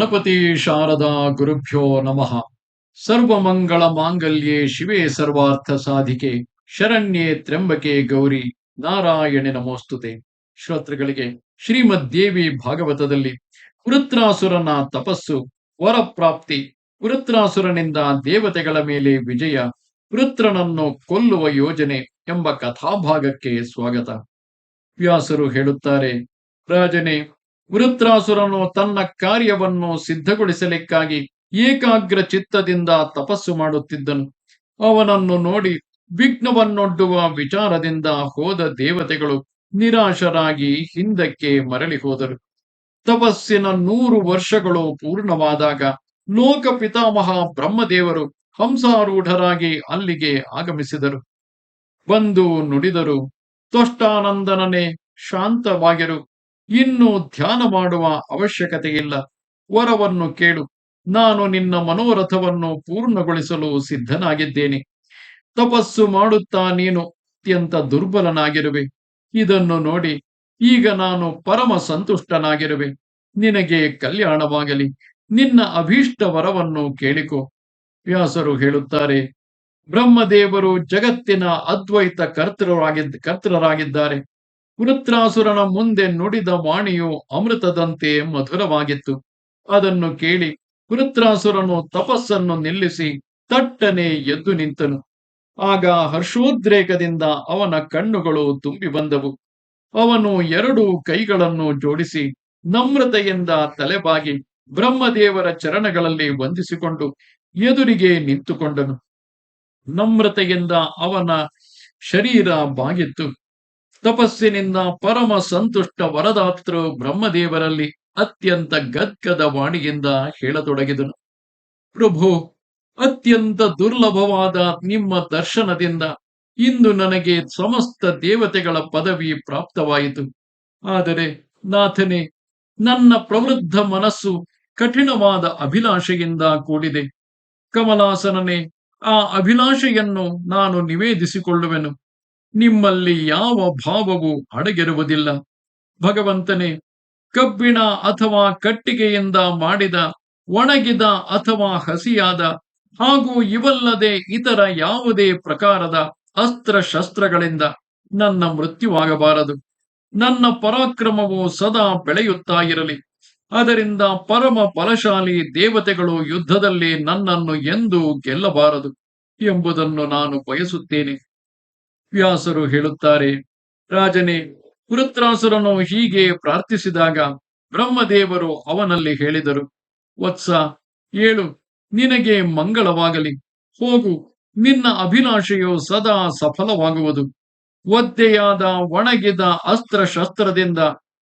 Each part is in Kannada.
ಗಣಪತಿ ಶಾರದಾ ಗುರುಭ್ಯೋ ನಮಃ. ಸರ್ವಮಂಗಳ ಮಾಂಗಲ್ಯೆ ಶಿವೇ ಸರ್ವಾರ್ಥ ಸಾಧಿಕೆ. ಶರಣ್ಯೆ ತ್ರ್ಯಂಬಕೆ ಗೌರಿ. ನಾರಾಯಣೆ ನಮೋಸ್ತುತೆ. ಶ್ರೋತೃಗಳಿಗೆ ಶ್ರೀಮದ್ ದೇವಿ ಭಾಗವತದಲ್ಲಿ ವೃತ್ರಾಸುರನ ತಪಸ್ಸು, ವರಪ್ರಾಪ್ತಿ ವೃತ್ರಾಸುರನಿಂದ ದೇವತೆಗಳ ಮೇಲೆ ವಿಜಯ ವೃತ್ರನನ್ನು ಕೊಲ್ಲುವ ಯೋಜನೆ ಎಂಬ ಕಥಾಭಾಗಕ್ಕೆ ಸ್ವಾಗತ. ವ್ಯಾಸರು ಹೇಳುತ್ತಾರೆ, ರಾಜನೇ ವೃತ್ರಾಸುರನು ತನ್ನ ಕಾರ್ಯವನ್ನು ಸಿದ್ಧಗೊಳಿಸಲಿಕ್ಕಾಗಿ ಏಕಾಗ್ರ ಚಿತ್ತದಿಂದ ತಪಸ್ಸು ಮಾಡುತ್ತಿದ್ದನು. ಅವನನ್ನು ನೋಡಿ ವಿಘ್ನವನ್ನೊಡ್ಡುವ ವಿಚಾರದಿಂದ ಹೋದ ದೇವತೆಗಳು ನಿರಾಶರಾಗಿ ಹಿಂದಕ್ಕೆ ಮರಳಿ ಹೋದರು. ತಪಸ್ಸಿನ ನೂರು ವರ್ಷಗಳು ಪೂರ್ಣವಾದಾಗ ಲೋಕ ಪಿತಾಮಹ ಬ್ರಹ್ಮದೇವರು ಹಂಸಾರೂಢರಾಗಿ ಅಲ್ಲಿಗೆ ಆಗಮಿಸಿದರು. ಬಂದು ನುಡಿದರು, ತ್ವಷ್ಟಾನಂದನನೇ, ಶಾಂತವಾಗಿರು. ಇನ್ನು ಧ್ಯಾನ ಮಾಡುವ ಅವಶ್ಯಕತೆಯಿಲ್ಲ. ವರವನ್ನು ಕೇಳು. ನಾನು ನಿನ್ನ ಮನೋರಥವನ್ನು ಪೂರ್ಣಗೊಳಿಸಲು ಸಿದ್ಧನಾಗಿದ್ದೇನೆ. ತಪಸ್ಸು ಮಾಡುತ್ತಾ ನೀನು ಅತ್ಯಂತ ದುರ್ಬಲನಾಗಿರುವೆ. ಇದನ್ನು ನೋಡಿ ಈಗ ನಾನು ಪರಮ ಸಂತುಷ್ಟನಾಗಿರುವೆ. ನಿನಗೆ ಕಲ್ಯಾಣವಾಗಲಿ. ನಿನ್ನ ಅಭೀಷ್ಟ ವರವನ್ನು ಕೇಳಿಕೊ. ವ್ಯಾಸರು ಹೇಳುತ್ತಾರೆ, ಬ್ರಹ್ಮದೇವರು ಜಗತ್ತಿನ ಅದ್ವೈತ ಕರ್ತೃರಾಗಿದ್ದ ಕರ್ತೃರಾಗಿದ್ದಾರೆ. ವೃತ್ರಾಸುರನ ಮುಂದೆ ನುಡಿದ ವಾಣಿಯು ಅಮೃತದಂತೆ ಮಧುರವಾಗಿತ್ತು. ಅದನ್ನು ಕೇಳಿ ವೃತ್ರಾಸುರನು ತಪಸ್ಸನ್ನು ನಿಲ್ಲಿಸಿ ತಟ್ಟನೆ ಎದ್ದು ನಿಂತನು. ಆಗ ಹರ್ಷೋದ್ರೇಕದಿಂದ ಅವನ ಕಣ್ಣುಗಳು ತುಂಬಿ ಬಂದವು. ಅವನು ಎರಡು ಕೈಗಳನ್ನು ಜೋಡಿಸಿ ನಮ್ರತೆಯಿಂದ ತಲೆಬಾಗಿ ಬ್ರಹ್ಮದೇವರ ಚರಣಗಳಲ್ಲಿ ವಂದಿಸಿಕೊಂಡು ಎದುರಿಗೆ ನಿಂತುಕೊಂಡನು. ನಮ್ರತೆಯಿಂದ ಅವನ ಶರೀರ ಬಾಗಿತ್ತು. ತಪಸ್ಸಿನಿಂದ ಪರಮ ಸಂತುಷ್ಟ ವರದಾತೃ ಬ್ರಹ್ಮದೇವರಲ್ಲಿ ಅತ್ಯಂತ ಗದ್ಗದ ವಾಣಿಯಿಂದ ಹೇಳತೊಡಗಿದನು. ಪ್ರಭು, ಅತ್ಯಂತ ದುರ್ಲಭವಾದ ನಿಮ್ಮ ದರ್ಶನದಿಂದ ಇಂದು ನನಗೆ ಸಮಸ್ತ ದೇವತೆಗಳ ಪದವಿ ಪ್ರಾಪ್ತವಾಯಿತು. ಆದರೆ ನಾಥನೇ, ನನ್ನ ಪ್ರವೃದ್ಧ ಮನಸ್ಸು ಕಠಿಣವಾದ ಅಭಿಲಾಷೆಯಿಂದ ಕೂಡಿದೆ. ಕಮಲಾಸನನೇ, ಆ ಅಭಿಲಾಷೆಯನ್ನು ನಾನು ನಿವೇದಿಸಿಕೊಳ್ಳುವೆನು. ನಿಮ್ಮಲ್ಲಿ ಯಾವ ಭಾವವೂ ಅಡಗಿರುವುದಿಲ್ಲ. ಭಗವಂತನೇ, ಕಬ್ಬಿಣ ಅಥವಾ ಕಟ್ಟಿಗೆಯಿಂದ ಮಾಡಿದ, ಒಣಗಿದ ಅಥವಾ ಹಸಿಯಾದ ಹಾಗೂ ಇವಲ್ಲದೆ ಇತರ ಯಾವುದೇ ಪ್ರಕಾರದ ಅಸ್ತ್ರ ಶಸ್ತ್ರಗಳಿಂದ ನನ್ನ ಮೃತ್ಯುವಾಗಬಾರದು. ನನ್ನ ಪರಾಕ್ರಮವು ಸದಾ ಬೆಳೆಯುತ್ತಾ ಇರಲಿ. ಅದರಿಂದ ಪರಮ ಫಲಶಾಲಿ ದೇವತೆಗಳು ಯುದ್ಧದಲ್ಲಿ ನನ್ನನ್ನು ಎಂದೂ ಗೆಲ್ಲಬಾರದು ಎಂಬುದನ್ನು ನಾನು ಬಯಸುತ್ತೇನೆ. ವ್ಯಾಸರು ಹೇಳುತ್ತಾರೆ, ರಾಜನೇ ವೃತ್ರಾಸುರನು ಹೀಗೆ ಪ್ರಾರ್ಥಿಸಿದಾಗ ಬ್ರಹ್ಮದೇವರು ಅವನಲ್ಲಿ ಹೇಳಿದರು, ವತ್ಸ, ಏಳು, ನಿನಗೆ ಮಂಗಳವಾಗಲಿ, ಹೋಗು, ನಿನ್ನ ಅಭಿಲಾಷೆಯು ಸದಾ ಸಫಲವಾಗುವುದು. ಒದ್ದೆಯಾದ ಒಣಗಿದ ಅಸ್ತ್ರ ಶಸ್ತ್ರದಿಂದ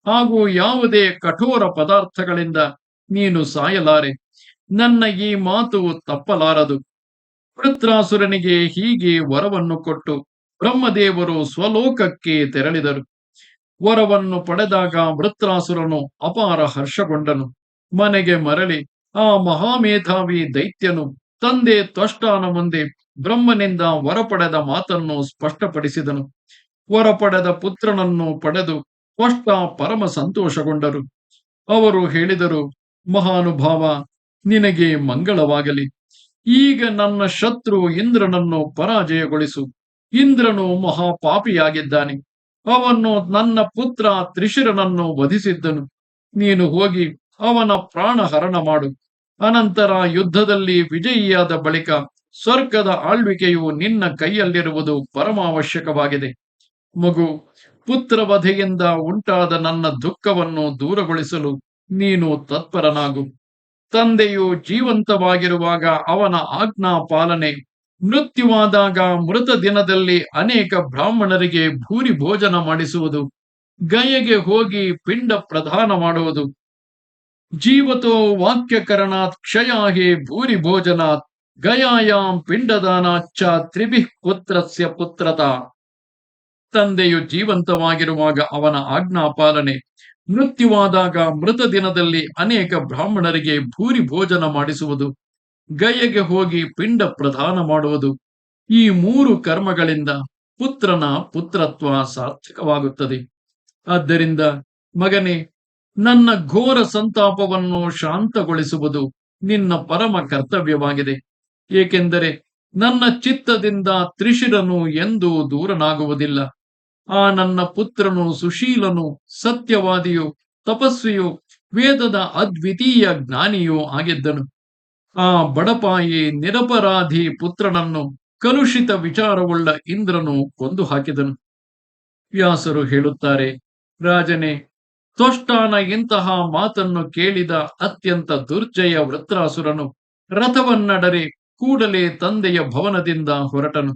ಹಾಗೂ ಯಾವುದೇ ಕಠೋರ ಪದಾರ್ಥಗಳಿಂದ ನೀನು ಸಾಯಲಾರೆ. ನನ್ನ ಈ ಮಾತು ತಪ್ಪಲಾರದು. ವೃತ್ರಾಸುರನಿಗೆ ಹೀಗೆ ವರವನ್ನು ಕೊಟ್ಟು ಬ್ರಹ್ಮದೇವರು ಸ್ವಲೋಕಕ್ಕೆ ತೆರಳಿದರು. ವರವನ್ನು ಪಡೆದಾಗ ವೃತ್ರಾಸುರನು ಅಪಾರ ಹರ್ಷಗೊಂಡನು. ಮನೆಗೆ ಮರಳಿ, ಆ ಮಹಾಮೇಧಾವಿ ದೈತ್ಯನು ತಂದೆ ತ್ವಷ್ಟಾನ ಮುಂದೆ ಬ್ರಹ್ಮನಿಂದ ವರ ಪಡೆದ ಮಾತನ್ನು ಸ್ಪಷ್ಟಪಡಿಸಿದನು. ವರ ಪಡೆದ ಪುತ್ರನನ್ನು ಪಡೆದು ತ್ವಷ್ಟ ಪರಮ ಸಂತೋಷಗೊಂಡರು. ಅವರು ಹೇಳಿದರು, ಮಹಾನುಭಾವ, ನಿನಗೆ ಮಂಗಳವಾಗಲಿ. ಈಗ ನನ್ನ ಶತ್ರು ಇಂದ್ರನನ್ನು ಪರಾಜಯಗೊಳಿಸು. ಇಂದ್ರನು ಮಹಾಪಾಪಿಯಾಗಿದ್ದಾನೆ. ಅವನು ನನ್ನ ಪುತ್ರ ತ್ರಿಶಿರನನ್ನು ವಧಿಸಿದ್ದನು. ನೀನು ಹೋಗಿ ಅವನ ಪ್ರಾಣ ಹರಣ ಮಾಡು. ಅನಂತರ ಯುದ್ಧದಲ್ಲಿ ವಿಜಯಿಯಾದ ಬಳಿಕ ಸ್ವರ್ಗದ ಆಳ್ವಿಕೆಯು ನಿನ್ನ ಕೈಯಲ್ಲಿರುವುದು ಪರಮಾವಶ್ಯಕವಾಗಿದೆ. ಮಗು, ಪುತ್ರವಧೆಯಿಂದ ಉಂಟಾದ ನನ್ನ ದುಃಖವನ್ನು ದೂರಗೊಳಿಸಲು ನೀನು ತತ್ಪರನಾಗು. ತಂದೆಯು ಜೀವಂತವಾಗಿರುವಾಗ ಅವನ ಆಜ್ಞಾ ಪಾಲನೆ ಮೃತ್ಯುವಾದಾಗ ಮೃತ ದಿನದಲ್ಲಿ ಅನೇಕ ಬ್ರಾಹ್ಮಣರಿಗೆ ಭೂರಿ ಭೋಜನ ಮಾಡಿಸುವುದು, ಗಯೆಗೆ ಹೋಗಿ ಪಿಂಡ ಪ್ರದಾನ ಮಾಡುವುದು. ಜೀವತೋ ವಾಕ್ಯಕರಣಾತ್ ಕ್ಷಯಾಹಿ ಭೂರಿ ಭೋಜನಾತ್ ಗಯಾಯಾಂ ಪಿಂಡದಾನಾಚ್ಚ ತ್ರಿಭಿ ಪುತ್ರಸ್ಯ ಪುತ್ರತ. ತಂದೆಯು ಜೀವಂತವಾಗಿರುವಾಗ ಅವನ ಆಜ್ಞಾಪಾಲನೆ, ಮೃತ್ಯುವಾದಾಗ ಮೃತ ದಿನದಲ್ಲಿ ಅನೇಕ ಬ್ರಾಹ್ಮಣರಿಗೆ ಭೂರಿ ಭೋಜನ ಮಾಡಿಸುವುದು. ಗಯೆಗೆ ಹೋಗಿ ಪಿಂಡ ಪ್ರದಾನ ಮಾಡುವುದು ಈ ಮೂರು ಕರ್ಮಗಳಿಂದ ಪುತ್ರನ ಪುತ್ರತ್ವ ಸಾರ್ಥಕವಾಗುತ್ತದೆ. ಆದ್ದರಿಂದ ಮಗನೇ, ನನ್ನ ಘೋರ ಸಂತಾಪವನ್ನು ಶಾಂತಗೊಳಿಸುವುದು ನಿನ್ನ ಪರಮ ಕರ್ತವ್ಯವಾಗಿದೆ. ಏಕೆಂದರೆ ನನ್ನ ಚಿತ್ತದಿಂದ ತ್ರಿಶಿರನು ಎಂದೂ ದೂರನಾಗುವುದಿಲ್ಲ. ಆ ನನ್ನ ಪುತ್ರನು ಸುಶೀಲನು, ಸತ್ಯವಾದಿಯು, ತಪಸ್ವಿಯು, ವೇದದ ಅದ್ವಿತೀಯ ಜ್ಞಾನಿಯೂ ಆಗಿದ್ದನು. ಆ ಬಡಪಾಯಿ ನಿರಪರಾಧಿ ಪುತ್ರನನ್ನು ಕಲುಷಿತ ವಿಚಾರವುಳ್ಳ ಇಂದ್ರನು ಕೊಂದು ಹಾಕಿದನು. ವ್ಯಾಸರು ಹೇಳುತ್ತಾರೆ, ರಾಜನೇ, ತ್ವಷ್ಟಾನ ಇಂತಹ ಮಾತನ್ನು ಕೇಳಿದ ಅತ್ಯಂತ ದುರ್ಜಯ ವೃತ್ರಾಸುರನು ರಥವನ್ನಡರೆ ಕೂಡಲೇ ತಂದೆಯ ಭವನದಿಂದ ಹೊರಟನು.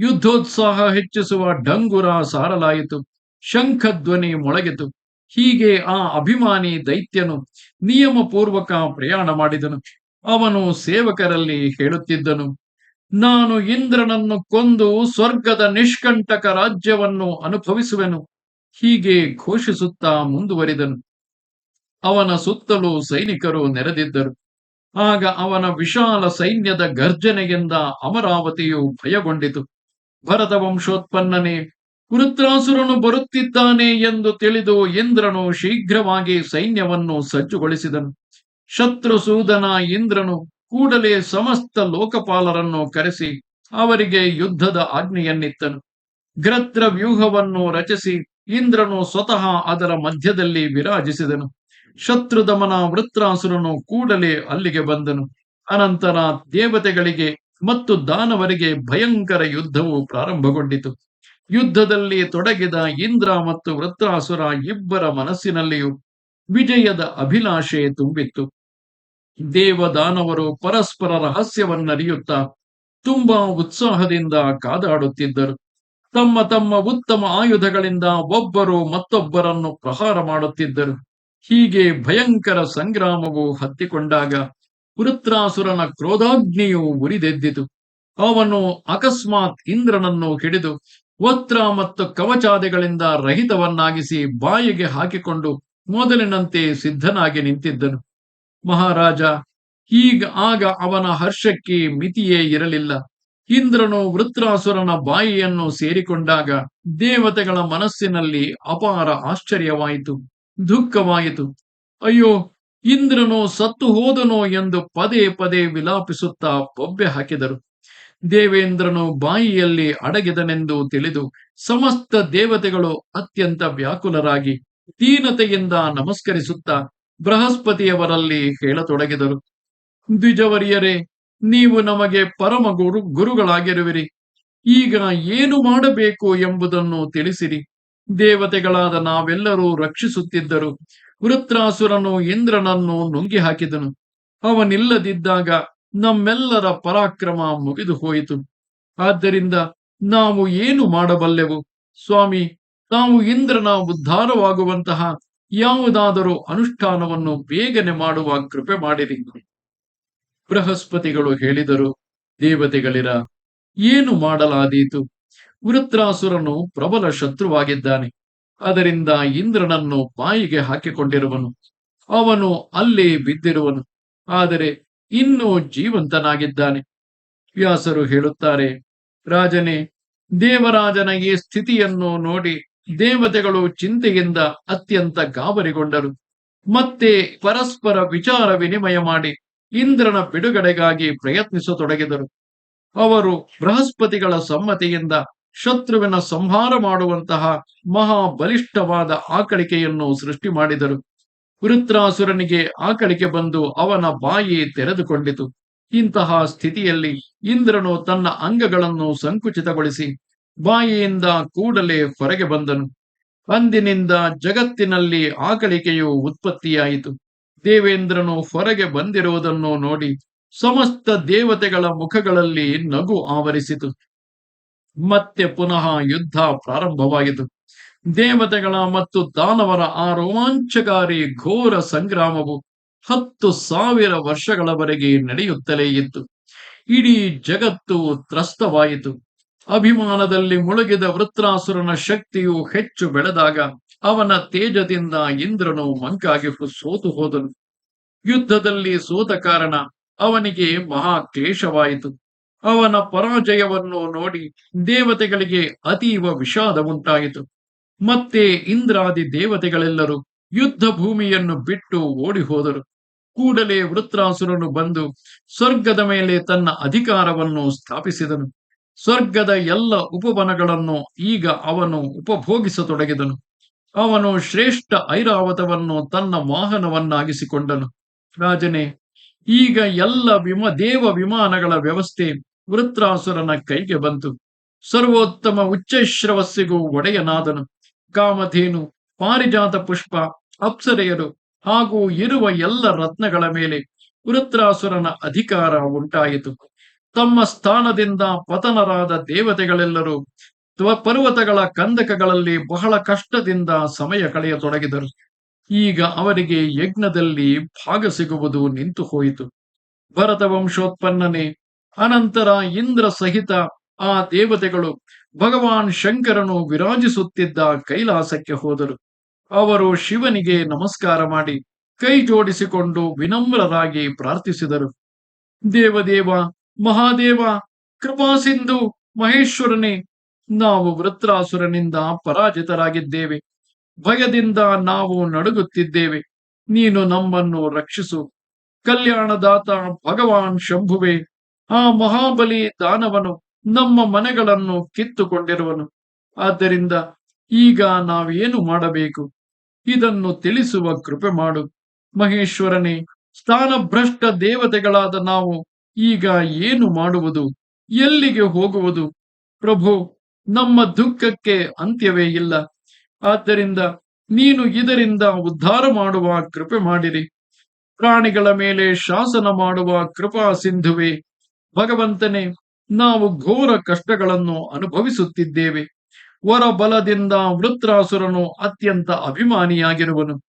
ಯುದ್ಧೋತ್ಸಾಹ ಹೆಚ್ಚಿಸುವ ಡಂಗುರ ಸಾರಲಾಯಿತು, ಶಂಖಧ್ವನಿ ಮೊಳಗಿತು. ಹೀಗೆ ಆ ಅಭಿಮಾನಿ ದೈತ್ಯನು ನಿಯಮಪೂರ್ವಕ ಪ್ರಯಾಣ ಮಾಡಿದನು. ಅವನು ಸೇವಕರಲ್ಲಿ ಹೇಳುತ್ತಿದ್ದನು, ನಾನು ಇಂದ್ರನನ್ನು ಕೊಂದು ಸ್ವರ್ಗದ ನಿಷ್ಕಂಟಕ ರಾಜ್ಯವನ್ನು ಅನುಭವಿಸುವೆನು. ಹೀಗೆ ಘೋಷಿಸುತ್ತಾ ಮುಂದುವರಿದನು. ಅವನ ಸುತ್ತಲೂ ಸೈನಿಕರು ನೆರೆದಿದ್ದರು. ಆಗ ಅವನ ವಿಶಾಲ ಸೈನ್ಯದ ಗರ್ಜನೆಯಿಂದ ಅಮರಾವತಿಯು ಭಯಗೊಂಡಿತು. ಭರತ ವಂಶೋತ್ಪನ್ನನೇ, ವೃತ್ರಾಸುರನು ಬರುತ್ತಿದ್ದಾನೆ ಎಂದು ತಿಳಿದು ಇಂದ್ರನು ಶೀಘ್ರವಾಗಿ ಸೈನ್ಯವನ್ನು ಸಜ್ಜುಗೊಳಿಸಿದನು. ಶತ್ರುಸೂದನ ಇಂದ್ರನು ಕೂಡಲೇ ಸಮಸ್ತ ಲೋಕಪಾಲರನ್ನು ಕರೆಸಿ ಅವರಿಗೆ ಯುದ್ಧದ ಆಜ್ಞೆಯನ್ನಿತ್ತನು. ಗ್ರತ್ರ ವ್ಯೂಹವನ್ನು ರಚಿಸಿ ಇಂದ್ರನು ಸ್ವತಃ ಅದರ ಮಧ್ಯದಲ್ಲಿ ವಿರಾಜಿಸಿದನು. ಶತ್ರುದಮನ ವೃತ್ರಾಸುರನು ಕೂಡಲೇ ಅಲ್ಲಿಗೆ ಬಂದನು. ಅನಂತರ ದೇವತೆಗಳಿಗೆ ಮತ್ತು ದಾನವರಿಗೆ ಭಯಂಕರ ಯುದ್ಧವು ಪ್ರಾರಂಭಗೊಂಡಿತು. ಯುದ್ಧದಲ್ಲಿ ತೊಡಗಿದ ಇಂದ್ರ ಮತ್ತು ವೃತ್ರಾಸುರ ಇಬ್ಬರ ಮನಸ್ಸಿನಲ್ಲಿಯೂ ವಿಜಯದ ಅಭಿಲಾಷೆ ತುಂಬಿತ್ತು. ದೇವದಾನವರು ಪರಸ್ಪರ ರಹಸ್ಯವನ್ನರಿಯುತ್ತಾ ತುಂಬಾ ಉತ್ಸಾಹದಿಂದ ಕಾದಾಡುತ್ತಿದ್ದರು. ತಮ್ಮ ತಮ್ಮ ಉತ್ತಮ ಆಯುಧಗಳಿಂದ ಒಬ್ಬರು ಮತ್ತೊಬ್ಬರನ್ನು ಪ್ರಹಾರ ಮಾಡುತ್ತಿದ್ದರು. ಹೀಗೆ ಭಯಂಕರ ಸಂಗ್ರಾಮವು ಹತ್ತಿಕೊಂಡಾಗ ವೃತ್ರಾಸುರನ ಕ್ರೋಧಾಗ್ನಿಯು ಉರಿದೆದ್ದಿತು. ಅವನು ಅಕಸ್ಮಾತ್ ಇಂದ್ರನನ್ನು ಹಿಡಿದು ವಸ್ತ್ರ ಮತ್ತು ಕವಚಾದಿಗಳಿಂದ ರಹಿತವನ್ನಾಗಿಸಿ ಬಾಯಿಗೆ ಹಾಕಿಕೊಂಡು ಮೊದಲಿನಂತೆ ಸಿದ್ಧನಾಗಿ ನಿಂತಿದ್ದನು. ಮಹಾರಾಜ, ಹೀಗ ಆಗ ಅವನ ಹರ್ಷಕ್ಕೆ ಮಿತಿಯೇ ಇರಲಿಲ್ಲ. ಇಂದ್ರನು ವೃತ್ರಾಸುರನ ಬಾಯಿಯನ್ನು ಸೇರಿಕೊಂಡಾಗ ದೇವತೆಗಳ ಮನಸ್ಸಿನಲ್ಲಿ ಅಪಾರ ಆಶ್ಚರ್ಯವಾಯಿತು, ದುಃಖವಾಯಿತು. ಅಯ್ಯೋ, ಇಂದ್ರನು ಸತ್ತು ಹೋದನೋ ಎಂದು ಪದೇ ಪದೇ ವಿಲಾಪಿಸುತ್ತಾ ಬೊಬ್ಬೆ ಹಾಕಿದರು. ದೇವೇಂದ್ರನು ಬಾಯಿಯಲ್ಲಿ ಅಡಗಿದನೆಂದು ತಿಳಿದು ಸಮಸ್ತ ದೇವತೆಗಳು ಅತ್ಯಂತ ವ್ಯಾಕುಲರಾಗಿ, ದೀನತೆಯಿಂದ ನಮಸ್ಕರಿಸುತ್ತಾ ಬೃಹಸ್ಪತಿಯವರಲ್ಲಿ ಹೇಳತೊಡಗಿದರು. ದ್ವಿಜವರಿಯರೇ, ನೀವು ನಮಗೆ ಪರಮ ಗುರು, ಗುರುಗಳಾಗಿರುವಿರಿ. ಈಗ ಏನು ಮಾಡಬೇಕು ಎಂಬುದನ್ನು ತಿಳಿಸಿರಿ. ದೇವತೆಗಳಾದ ನಾವೆಲ್ಲರೂ ರಕ್ಷಿಸುತ್ತಿದ್ದರು. ವೃತ್ರಾಸುರನು ಇಂದ್ರನನ್ನು ನುಂಗಿ ಹಾಕಿದನು ಅವನಿಲ್ಲದಿದ್ದಾಗ ನಮ್ಮೆಲ್ಲರ ಪರಾಕ್ರಮ ಮುಗಿದು ಹೋಯಿತು ಆದ್ದರಿಂದ ನಾವು ಏನು ಮಾಡಬಲ್ಲೆವು? ಸ್ವಾಮಿ ನಾವು ಇಂದ್ರನ ಉದ್ಧಾರವಾಗುವಂತಹ ಯಾವುದಾದರೂ ಅನುಷ್ಠಾನವನ್ನು ಬೇಗನೆ ಮಾಡುವ ಕೃಪೆ ಮಾಡಿರಿ ಬೃಹಸ್ಪತಿಗಳು ಹೇಳಿದರು, ದೇವತೆಗಳಿರ, ಏನು ಮಾಡಲಾದೀತು? ವೃತ್ರಾಸುರನು ಪ್ರಬಲ ಶತ್ರುವಾಗಿದ್ದಾನೆ. ಅದರಿಂದ ಇಂದ್ರನನ್ನು ಬಾಯಿಗೆ ಹಾಕಿಕೊಂಡಿರುವನು. ಅವನು ಅಲ್ಲಿ ಬಿದ್ದಿರುವನು. ಆದರೆ ಇನ್ನೂ ಜೀವಂತನಾಗಿದ್ದಾನೆ. ವ್ಯಾಸರು ಹೇಳುತ್ತಾರೆ, ರಾಜನೇ, ದೇವರಾಜನ ಈ ಸ್ಥಿತಿಯನ್ನು ನೋಡಿ ದೇವತೆಗಳು ಚಿಂತೆಯಿಂದ ಅತ್ಯಂತ ಗಾಬರಿಗೊಂಡರು. ಮತ್ತೆ ಪರಸ್ಪರ ವಿಚಾರ ವಿನಿಮಯ ಮಾಡಿ ಇಂದ್ರನ ಬಿಡುಗಡೆಗಾಗಿ ಪ್ರಯತ್ನಿಸತೊಡಗಿದರು. ಅವರು ಬೃಹಸ್ಪತಿಗಳ ಸಮ್ಮತಿಯಿಂದ ಶತ್ರುವಿನ ಸಂಹಾರ ಮಾಡುವಂತಹ ಮಹಾ ಬಲಿಷ್ಠವಾದ ಆಕಳಿಕೆಯನ್ನು ಸೃಷ್ಟಿ ಮಾಡಿದರು. ವೃತ್ರಾಸುರನಿಗೆ ಆಕಳಿಕೆ ಬಂದು ಅವನ ಬಾಯಿ ತೆರೆದುಕೊಂಡಿತು. ಇಂತಹ ಸ್ಥಿತಿಯಲ್ಲಿ ಇಂದ್ರನು ತನ್ನ ಅಂಗಗಳನ್ನು ಸಂಕುಚಿತಗೊಳಿಸಿ ಬಾಯಿಯಿಂದ ಕೂಡಲೇ ಹೊರಗೆ ಬಂದನು. ಅಂದಿನಿಂದ ಜಗತ್ತಿನಲ್ಲಿ ಆಕಳಿಕೆಯು ಉತ್ಪತ್ತಿಯಾಯಿತು. ದೇವೇಂದ್ರನು ಹೊರಗೆ ಬಂದಿರುವುದನ್ನು ನೋಡಿ ಸಮಸ್ತ ದೇವತೆಗಳ ಮುಖಗಳಲ್ಲಿ ನಗು ಆವರಿಸಿತು. ಮತ್ತೆ ಪುನಃ ಯುದ್ಧ ಪ್ರಾರಂಭವಾಯಿತು. ದೇವತೆಗಳ ಮತ್ತು ದಾನವರ ಆ ರೋಮಾಂಚಕಾರಿ ಘೋರ ಸಂಗ್ರಾಮವು ಹತ್ತು ಸಾವಿರ ವರ್ಷಗಳವರೆಗೆ ನಡೆಯುತ್ತಲೇ ಇತ್ತು. ಇಡೀ ಜಗತ್ತು ತ್ರಸ್ತವಾಯಿತು. ಅಭಿಮಾನದಲ್ಲಿ ಮುಳುಗಿದ ವೃತ್ರಾಸುರನ ಶಕ್ತಿಯು ಹೆಚ್ಚು ಬೆಳೆದಾಗ ಅವನ ತೇಜದಿಂದ ಇಂದ್ರನು ಮಂಕಾಗಿ ಸೋತು ಹೋದನು. ಯುದ್ಧದಲ್ಲಿ ಸೋತ ಕಾರಣ ಅವನಿಗೆ ಮಹಾ ಕ್ಲೇಶವಾಯಿತು ಅವನ ಪರಾಜಯವನ್ನು ನೋಡಿ ದೇವತೆಗಳಿಗೆ ಅತೀವ ವಿಷಾದ ಉಂಟಾಯಿತು. ಮತ್ತೆ ಇಂದ್ರಾದಿ ದೇವತೆಗಳೆಲ್ಲರೂ ಯುದ್ಧ ಭೂಮಿಯನ್ನು ಬಿಟ್ಟು ಓಡಿ ಹೋದರು. ಕೂಡಲೇ ವೃತ್ರಾಸುರನು ಬಂದು ಸ್ವರ್ಗದ ಮೇಲೆ ತನ್ನ ಅಧಿಕಾರವನ್ನು ಸ್ಥಾಪಿಸಿದನು. ಸ್ವರ್ಗದ ಎಲ್ಲ ಉಪವನಗಳನ್ನು ಈಗ ಅವನು ಉಪಭೋಗಿಸತೊಡಗಿದನು. ಅವನು ಶ್ರೇಷ್ಠ ಐರಾವತವನ್ನು ತನ್ನ ವಾಹನವನ್ನಾಗಿಸಿಕೊಂಡನು. ರಾಜನೇ, ಈಗ ಎಲ್ಲ ವಿಮ, ದೇವ ವಿಮಾನಗಳ ವ್ಯವಸ್ಥೆ ವೃತ್ರಾಸುರನ ಕೈಗೆ ಬಂತು. ಸರ್ವೋತ್ತಮ ಉಚ್ಚಶ್ರವಸ್ಸಿಗೂ ಒಡೆಯನಾದನು. ಕಾಮಧೇನು, ಪಾರಿಜಾತ ಪುಷ್ಪ, ಅಪ್ಸರೆಯರು ಹಾಗೂ ಇರುವ ಎಲ್ಲ ರತ್ನಗಳ ಮೇಲೆ ವೃತ್ರಾಸುರನ ಅಧಿಕಾರ ಉಂಟಾಯಿತು. ತಮ್ಮ ಸ್ಥಾನದಿಂದ ಪತನರಾದ ದೇವತೆಗಳೆಲ್ಲರೂ ಪರ್ವತಗಳ ಕಂದಕಗಳಲ್ಲಿ ಬಹಳ ಕಷ್ಟದಿಂದ ಸಮಯ ಕಳೆಯತೊಡಗಿದರು. ಈಗ ಅವರಿಗೆ ಯಜ್ಞದಲ್ಲಿ ಭಾಗ ಸಿಗುವುದು ನಿಂತು ಹೋಯಿತು. ಭರತ ವಂಶೋತ್ಪನ್ನನೆ, ಅನಂತರ ಇಂದ್ರ ಸಹಿತ ಆ ದೇವತೆಗಳು ಭಗವಾನ್ ಶಂಕರನು ವಿರಾಜಿಸುತ್ತಿದ್ದ ಕೈಲಾಸಕ್ಕೆ ಹೋದರು. ಅವರು ಶಿವನಿಗೆ ನಮಸ್ಕಾರ ಮಾಡಿ ಕೈ ಜೋಡಿಸಿಕೊಂಡು ವಿನಮ್ರರಾಗಿ ಪ್ರಾರ್ಥಿಸಿದರು. ದೇವದೇವ ಮಹಾದೇವ ಕೃಪಾಸಿಂಧು ಮಹೇಶ್ವರನೇ, ನಾವು ವೃತ್ರಾಸುರನಿಂದ ಪರಾಜಿತರಾಗಿದ್ದೇವೆ. ಭಯದಿಂದ ನಾವು ನಡುಗುತ್ತಿದ್ದೇವೆ. ನೀನು ನಮ್ಮನ್ನು ರಕ್ಷಿಸು. ಕಲ್ಯಾಣದಾತ ಭಗವಾನ್ ಶಂಭುವೆ, ಆ ಮಹಾಬಲಿ ದಾನವನು ನಮ್ಮ ಮನೆಗಳನ್ನು ಕಿತ್ತುಕೊಂಡಿರುವನು. ಆದ್ದರಿಂದ ಈಗ ನಾವೇನು ಮಾಡಬೇಕು? ಇದನ್ನು ತಿಳಿಸುವ ಕೃಪೆ ಮಾಡು. ಮಹೇಶ್ವರನೇ, ಸ್ಥಾನಭ್ರಷ್ಟ ದೇವತೆಗಳಾದ ನಾವು ಈಗ ಏನು ಮಾಡುವುದು? ಎಲ್ಲಿಗೆ ಹೋಗುವುದು? ಪ್ರಭು, ನಮ್ಮ ದುಃಖಕ್ಕೆ ಅಂತ್ಯವೇ ಇಲ್ಲ. ಆದ್ದರಿಂದ ನೀನು ಇದರಿಂದ ಉದ್ಧಾರ ಮಾಡುವ ಕೃಪೆ ಮಾಡಿರಿ. ಪ್ರಾಣಿಗಳ ಮೇಲೆ ಶಾಸನ ಮಾಡುವ ಕೃಪಾ ಸಿಂಧುವೆ. ಭಗವಂತನೇ, ನಾವು ಘೋರ ಕಷ್ಟಗಳನ್ನು ಅನುಭವಿಸುತ್ತಿದ್ದೇವೆ. ವರ ಬಲದಿಂದ ವೃತ್ರಾಸುರನು ಅತ್ಯಂತ ಅಭಿಮಾನಿಯಾಗಿರುವನು.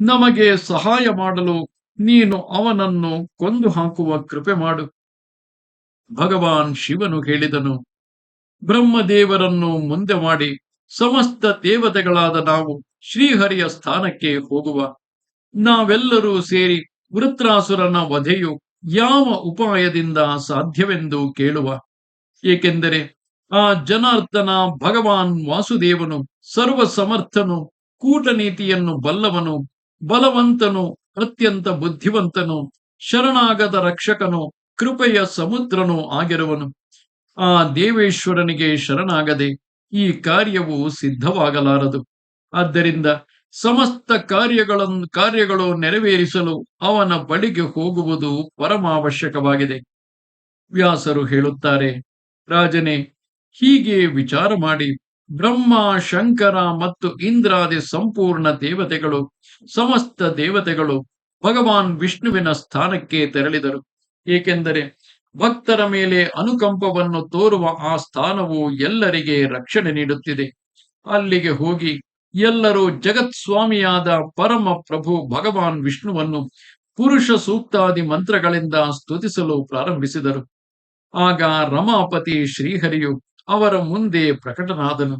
ನಮಗೆ ಸಹಾಯ ಮಾಡಲು ನೀನು ಅವನನ್ನು ಕೊಂದು ಹಾಕುವ ಕೃಪೆ ಮಾಡು. ಭಗವಾನ್ ಶಿವನು ಹೇಳಿದನು, ಬ್ರಹ್ಮದೇವರನ್ನು ಮುಂದೆ ಮಾಡಿ ಸಮಸ್ತ ದೇವತೆಗಳಾದ ನಾವು ಶ್ರೀಹರಿಯ ಸ್ಥಾನಕ್ಕೆ ಹೋಗುವ. ನಾವೆಲ್ಲರೂ ಸೇರಿ ವೃತ್ರಾಸುರನ ವಧೆಯು ಯಾವ ಉಪಾಯದಿಂದ ಸಾಧ್ಯವೆಂದು ಕೇಳುವ. ಏಕೆಂದರೆ ಆ ಜನಾರ್ದನ ಭಗವಾನ್ ವಾಸುದೇವನು ಸರ್ವ ಸಮರ್ಥನು ಕೂಟನೀತಿಯನ್ನು ಬಲ್ಲವನು, ಬಲವಂತನು, ಅತ್ಯಂತ ಬುದ್ಧಿವಂತನು ಶರಣಾಗದ ರಕ್ಷಕನು ಕೃಪೆಯ ಸಮುದ್ರನು ಆಗಿರುವನು. ಆ ದೇವೇಶ್ವರನಿಗೆ ಶರಣಾಗದೆ ಈ ಕಾರ್ಯವು ಸಿದ್ಧವಾಗಲಾರದು. ಆದ್ದರಿಂದ ಸಮಸ್ತ ಕಾರ್ಯಗಳನ್ನು ಕಾರ್ಯಗಳು ನೆರವೇರಿಸಲು ಅವನ ಬಳಿಗೆ ಹೋಗುವುದು ಪರಮಾವಶ್ಯಕವಾಗಿದೆ. ವ್ಯಾಸರು ಹೇಳುತ್ತಾರೆ, ರಾಜನೇ, ಹೀಗೆ ವಿಚಾರ ಮಾಡಿ. ಬ್ರಹ್ಮ, ಶಂಕರ ಮತ್ತು ಇಂದ್ರಾದಿ ಸಂಪೂರ್ಣ ದೇವತೆಗಳು, ಸಮಸ್ತ ದೇವತೆಗಳು ಭಗವಾನ್ ವಿಷ್ಣುವಿನ ಸ್ಥಾನಕ್ಕೆ ತೆರಳಿದರು. ಏಕೆಂದರೆ ಭಕ್ತರ ಮೇಲೆ ಅನುಕಂಪವನ್ನು ತೋರುವ ಆ ಸ್ಥಾನವು ಎಲ್ಲರಿಗೆ ರಕ್ಷಣೆ ನೀಡುತ್ತಿದೆ. ಅಲ್ಲಿಗೆ ಹೋಗಿ ಎಲ್ಲರೂ ಜಗತ್ಸ್ವಾಮಿಯಾದ ಪರಮ ಪ್ರಭು ಭಗವಾನ್ ವಿಷ್ಣುವನ್ನು ಪುರುಷ ಸೂಕ್ತಾದಿ ಮಂತ್ರಗಳಿಂದ ಸ್ತುತಿಸಲು ಪ್ರಾರಂಭಿಸಿದರು. ಆಗ ರಮಾಪತಿ ಶ್ರೀಹರಿಯು ಅವರ ಮುಂದೆ ಪ್ರಕಟನಾದನು.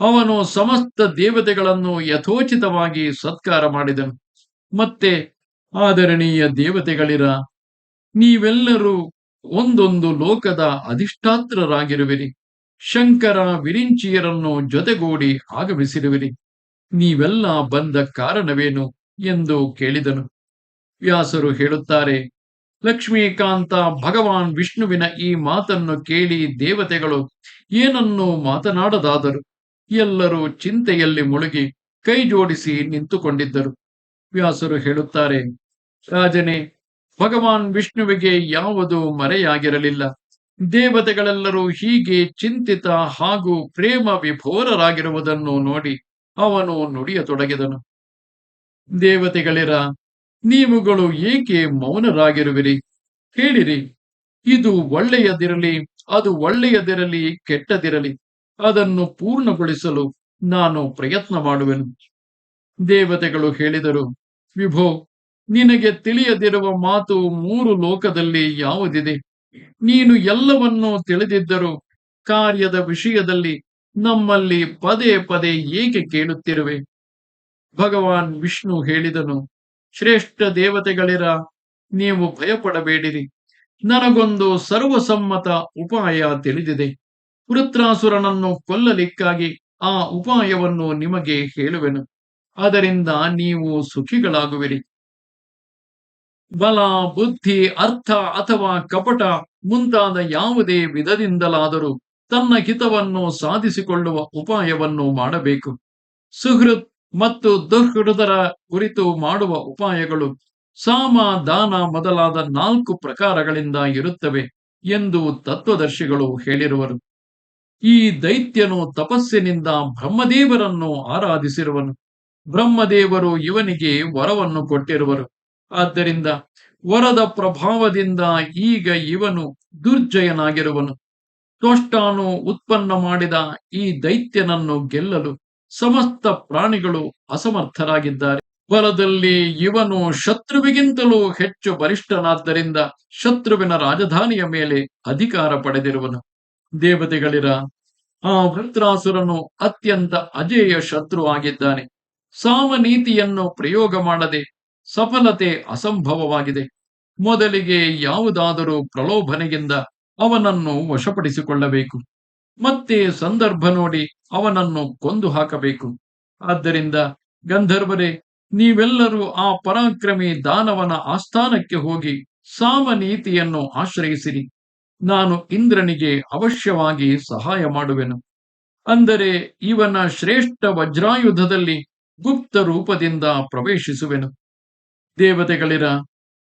ಅವನು ಸಮಸ್ತ ದೇವತೆಗಳನ್ನು ಯಥೋಚಿತವಾಗಿ ಸತ್ಕಾರ ಮಾಡಿದನು. ಮತ್ತೆ ಆದರಣೀಯ ದೇವತೆಗಳಿರ ನೀವೆಲ್ಲರೂ ಒಂದೊಂದು ಲೋಕದ ಅಧಿಷ್ಠಾತ್ರರಾಗಿರುವಿರಿ. ಶಂಕರ ವಿರಿಂಚಿಯರನ್ನು ಜೊತೆಗೂಡಿ ಆಗಮಿಸಿರುವಿರಿ. ನೀವೆಲ್ಲ ಬಂದ ಕಾರಣವೇನು ಎಂದು ಕೇಳಿದನು. ವ್ಯಾಸರು ಹೇಳುತ್ತಾರೆ, ಲಕ್ಷ್ಮೀಕಾಂತ, ಭಗವಾನ್ ವಿಷ್ಣುವಿನ ಈ ಮಾತನ್ನು ಕೇಳಿ ದೇವತೆಗಳು ಏನನ್ನೂ ಮಾತನಾಡದಾದರು? ಎಲ್ಲರೂ ಚಿಂತೆಯಲ್ಲಿ ಮುಳುಗಿ ಕೈ ಜೋಡಿಸಿ ನಿಂತುಕೊಂಡಿದ್ದರು. ವ್ಯಾಸರು ಹೇಳುತ್ತಾರೆ, ರಾಜನೇ ಭಗವಾನ್ ವಿಷ್ಣುವಿಗೆ ಯಾವುದು ಮರೆಯಾಗಿರಲಿಲ್ಲ. ದೇವತೆಗಳೆಲ್ಲರೂ ಹೀಗೆ ಚಿಂತಿತ ಹಾಗೂ ಪ್ರೇಮ ವಿಭೋರರಾಗಿರುವುದನ್ನು ನೋಡಿ ಅವನು ನುಡಿಯತೊಡಗಿದನು. ದೇವತೆಗಳಿರ, ನೀವುಗಳು ಏಕೆ ಮೌನರಾಗಿರುವಿರಿ? ಹೇಳಿರಿ ಇದು ಒಳ್ಳೆಯದಿರಲಿ, ಅದು ಒಳ್ಳೆಯದಿರಲಿ, ಕೆಟ್ಟದಿರಲಿ, ಅದನ್ನು ಪೂರ್ಣಗೊಳಿಸಲು ನಾನು ಪ್ರಯತ್ನ ಮಾಡುವೆನು. ದೇವತೆಗಳು ಹೇಳಿದರು, ವಿಭೋ ನಿನಗೆ ತಿಳಿಯದಿರುವ ಮಾತು ಮೂರು ಲೋಕದಲ್ಲಿ ಯಾವುದಿದೆ? ನೀನು ಎಲ್ಲವನ್ನೂ ತಿಳಿದಿದ್ದರೂ ಕಾರ್ಯದ ವಿಷಯದಲ್ಲಿ ನಮ್ಮಲ್ಲಿ ಪದೇ ಪದೇ ಏಕೆ ಕೇಳುತ್ತಿರುವೆ? ಭಗವಾನ್ ವಿಷ್ಣು ಹೇಳಿದನು, ಶ್ರೇಷ್ಠ ದೇವತೆಗಳಿರ, ನೀವು ಭಯಪಡಬೇಡಿರಿ. ನನಗೊಂದು ಸರ್ವಸಮ್ಮತ ಉಪಾಯ ತಿಳಿದಿದೆ. ವೃತ್ರಾಸುರನನ್ನು ಕೊಲ್ಲಲಿಕ್ಕಾಗಿ ಆ ಉಪಾಯವನ್ನು ನಿಮಗೆ ಹೇಳುವೆನು. ಅದರಿಂದ ನೀವು ಸುಖಿಗಳಾಗುವಿರಿ. ಬಲ, ಬುದ್ಧಿ, ಅರ್ಥ ಅಥವಾ ಕಪಟ ಮುಂತಾದ ಯಾವುದೇ ವಿಧದಿಂದಲಾದರೂ ತನ್ನ ಹಿತವನ್ನು ಸಾಧಿಸಿಕೊಳ್ಳುವ ಉಪಾಯವನ್ನು ಮಾಡಬೇಕು. ಸುಹೃತ್ ಮತ್ತು ದುರ್ಹೃದರ ಕುರಿತು ಮಾಡುವ ಉಪಾಯಗಳು ಸಾಮ, ದಾನ ಮೊದಲಾದ ನಾಲ್ಕು ಪ್ರಕಾರಗಳಿಂದ ಇರುತ್ತವೆ ಎಂದು ತತ್ವದರ್ಶಿಗಳು ಹೇಳಿರುವರು. ಈ ದೈತ್ಯನು ತಪಸ್ಸಿನಿಂದ ಬ್ರಹ್ಮದೇವರನ್ನು ಆರಾಧಿಸಿರುವನು. ಬ್ರಹ್ಮದೇವರು ಇವನಿಗೆ ವರವನ್ನು ಕೊಟ್ಟಿರುವರು. ಆದ್ದರಿಂದ ವರದ ಪ್ರಭಾವದಿಂದ ಈಗ ಇವನು ದುರ್ಜಯನಾಗಿರುವನು. ತೋಷ್ಟಾನು ಉತ್ಪನ್ನ ಮಾಡಿದ ಈ ದೈತ್ಯನನ್ನು ಗೆಲ್ಲಲು ಸಮಸ್ತ ಪ್ರಾಣಿಗಳು ಅಸಮರ್ಥರಾಗಿದ್ದಾರೆ. ಬಲದಲ್ಲಿ ಇವನು ಶತ್ರುವಿಗಿಂತಲೂ ಹೆಚ್ಚು ಬಲಿಷ್ಠನಾದ್ದರಿಂದ ಶತ್ರುವಿನ ರಾಜಧಾನಿಯ ಮೇಲೆ ಅಧಿಕಾರ ಪಡೆದಿರುವನು. ದೇವತೆಗಳಿರ, ಆ ವೃತ್ರಾಸುರನು ಅತ್ಯಂತ ಅಜೇಯ ಶತ್ರು ಆಗಿದ್ದಾನೆ. ಸಾಮನೀತಿಯನ್ನು ಪ್ರಯೋಗ ಮಾಡದೆ ಸಫಲತೆ ಅಸಂಭವವಾಗಿದೆ. ಮೊದಲಿಗೆ ಯಾವುದಾದರೂ ಪ್ರಲೋಭನೆಯಿಂದ ಅವನನ್ನು ವಶಪಡಿಸಿಕೊಳ್ಳಬೇಕು. ಮತ್ತೆ ಸಂದರ್ಭ ನೋಡಿ ಅವನನ್ನು ಕೊಂದು ಹಾಕಬೇಕು. ಆದ್ದರಿಂದ ಗಂಧರ್ವರೇ, ನೀವೆಲ್ಲರೂ ಆ ಪರಾಕ್ರಮಿ ದಾನವನ ಆಸ್ಥಾನಕ್ಕೆ ಹೋಗಿ ಸಾಮನೀತಿಯನ್ನು ಆಶ್ರಯಿಸಿರಿ. ನಾನು ಇಂದ್ರನಿಗೆ ಅವಶ್ಯವಾಗಿ ಸಹಾಯ ಮಾಡುವೆನು. ಅಂದರೆ ಇವನ ಶ್ರೇಷ್ಠ ವಜ್ರಾಯುಧದಲ್ಲಿ ಗುಪ್ತ ರೂಪದಿಂದ ಪ್ರವೇಶಿಸುವೆನು. ದೇವತೆಗಳಿರ,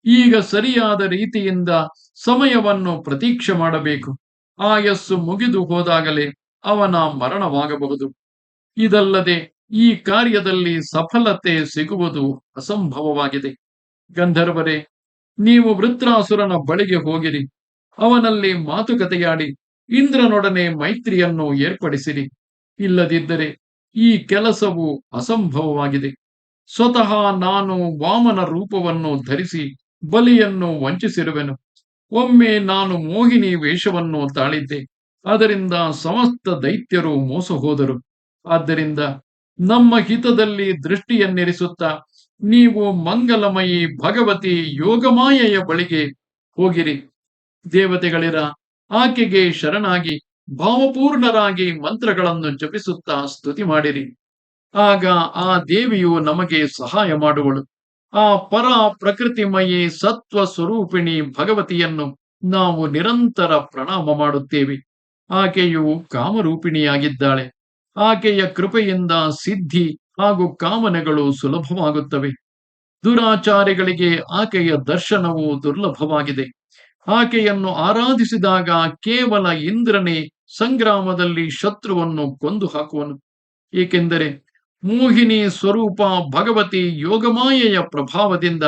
ಈಗ ಸರಿಯಾದ ರೀತಿಯಿಂದ ಸಮಯವನ್ನು ಪ್ರತೀಕ್ಷೆ ಮಾಡಬೇಕು. ಆಯಸ್ಸು ಮುಗಿದು ಹೋದಾಗಲೇ ಅವನ ಮರಣವಾಗಬಹುದು. ಇದಲ್ಲದೆ ಈ ಕಾರ್ಯದಲ್ಲಿ ಸಫಲತೆ ಸಿಗುವುದು ಅಸಂಭವವಾಗಿದೆ. ಗಂಧರ್ವರೇ, ನೀವು ವೃತ್ರಾಸುರನ ಬಳಿಗೆ ಹೋಗಿರಿ. ಅವನಲ್ಲಿ ಮಾತುಕತೆಯಾಡಿ ಇಂದ್ರನೊಡನೆ ಮೈತ್ರಿಯನ್ನು ಏರ್ಪಡಿಸಿರಿ. ಇಲ್ಲದಿದ್ದರೆ ಈ ಕೆಲಸವು ಅಸಂಭವವಾಗಿದೆ. ಸ್ವತಃ ನಾನು ವಾಮನ ರೂಪವನ್ನು ಧರಿಸಿ ಬಲಿಯನ್ನು ವಂಚಿಸಿರುವೆನು. ಒಮ್ಮೆ ನಾನು ಮೋಹಿನಿ ವೇಷವನ್ನು ತಾಳಿದ್ದೆ. ಅದರಿಂದ ಸಮಸ್ತ ದೈತ್ಯರು ಮೋಸ ಹೋದರು ಆದ್ದರಿಂದ ನಮ್ಮ ಹಿತದಲ್ಲಿ ದೃಷ್ಟಿಯನ್ನಿರಿಸುತ್ತಾ ನೀವು ಮಂಗಲಮಯಿ ಭಗವತಿ ಯೋಗಮಾಯೆಯ ಬಳಿಗೆ ಹೋಗಿರಿ. ದೇವತೆಗಳಿರ ಆಕೆಗೆ ಶರಣಾಗಿ ಭಾವಪೂರ್ಣರಾಗಿ ಮಂತ್ರಗಳನ್ನು ಜಪಿಸುತ್ತಾ ಸ್ತುತಿ ಮಾಡಿರಿ. ಆಗ ಆ ದೇವಿಯು ನಮಗೆ ಸಹಾಯ ಮಾಡುವಳು. ಆ ಪರ ಪ್ರಕೃತಿಮಯಿ ಸತ್ವ ಸ್ವರೂಪಿಣಿ ಭಗವತಿಯನ್ನು ನಾವು ನಿರಂತರ ಪ್ರಣಾಮ ಮಾಡುತ್ತೇವೆ. ಆಕೆಯು ಕಾಮರೂಪಿಣಿಯಾಗಿದ್ದಾಳೆ. ಆಕೆಯ ಕೃಪೆಯಿಂದ ಸಿದ್ಧಿ ಹಾಗೂ ಕಾಮನೆಗಳು ಸುಲಭವಾಗುತ್ತವೆ. ದುರಾಚಾರಿಗಳಿಗೆ ಆಕೆಯ ದರ್ಶನವು ದುರ್ಲಭವಾಗಿದೆ. ಆಕೆಯನ್ನು ಆರಾಧಿಸಿದಾಗ ಕೇವಲ ಇಂದ್ರನೇ ಸಂಗ್ರಾಮದಲ್ಲಿ ಶತ್ರುವನ್ನು ಕೊಂದು ಹಾಕುವನು. ಏಕೆಂದರೆ ಮೋಹಿನಿ ಸ್ವರೂಪ ಭಗವತಿ ಯೋಗಮಾಯೆಯ ಪ್ರಭಾವದಿಂದ